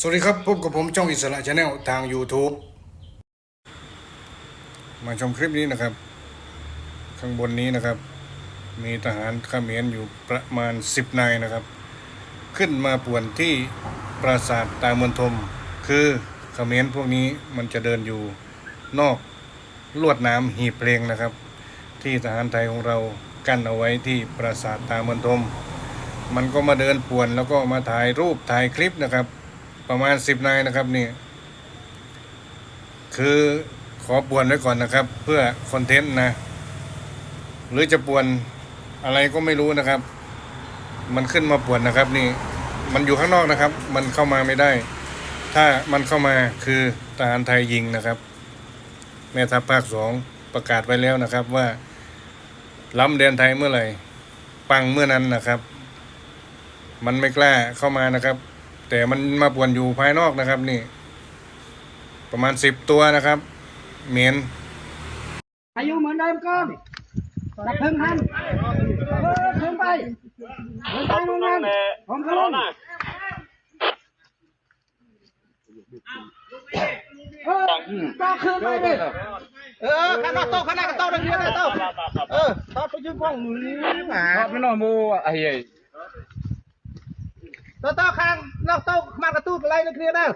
สวัสดีครับพบกับผมจ้องอิสระชาแนลทาง YouTube มาชมคลิปนี้นะครับ ข้างบนนี้นะครับ มีทหารเขมรอยู่ประมาณ 10 นายนะครับ ขึ้นมาป่วนที่ปราสาทตามนทม คือเขมรพวกนี้มันจะเดินอยู่นอกลวดน้ำหีบเพลงนะครับ ที่ทหารไทยของเรากั้นเอาไว้ที่ปราสาทตามนทม มันก็มาเดินป่วนแล้วก็มาถ่ายรูปถ่ายคลิปนะครับ ประมาณสิบนายนะครับนี่ คือขอป่วนไว้ก่อนนะครับ เพื่อคอนเทนต์นะ หรือจะป่วนอะไรก็ไม่รู้นะครับ มันขึ้นมาป่วนนะครับ นี่ มันอยู่ข้างนอกนะครับ มันเข้ามาไม่ได้ ถ้ามันเข้ามาคือทหารไทยยิงนะครับ แม่ทัพภาคสองประกาศไว้แล้วนะครับว่าล้ำแดนไทยเมื่อไหร่ ปังเมื่อนั้นนะครับ มันไม่กล้าเข้ามานะครับ แต่มันมาป่วนอยู่ภายนอกนะครับนี่ ประมาณสิบตัวนะครับเหม็นอายุเหมือนเดิมก่อนจับเพิ่งทันเออเพิ่งไปเพิ่งไปนู่นนั่นผมทะลุเออก็คืนไปดิเออข้างนอกโต๊ะข้างในก็โต๊ะตรงนี้เลยโต๊ะเออโต๊ะไปยืนฟ้องมือหมาไม่นอนมูไอ้เหี้ย ទៅតខាងនោះទៅខ្មាត់កទូកកន្លែងនឹងគ្នាដែរ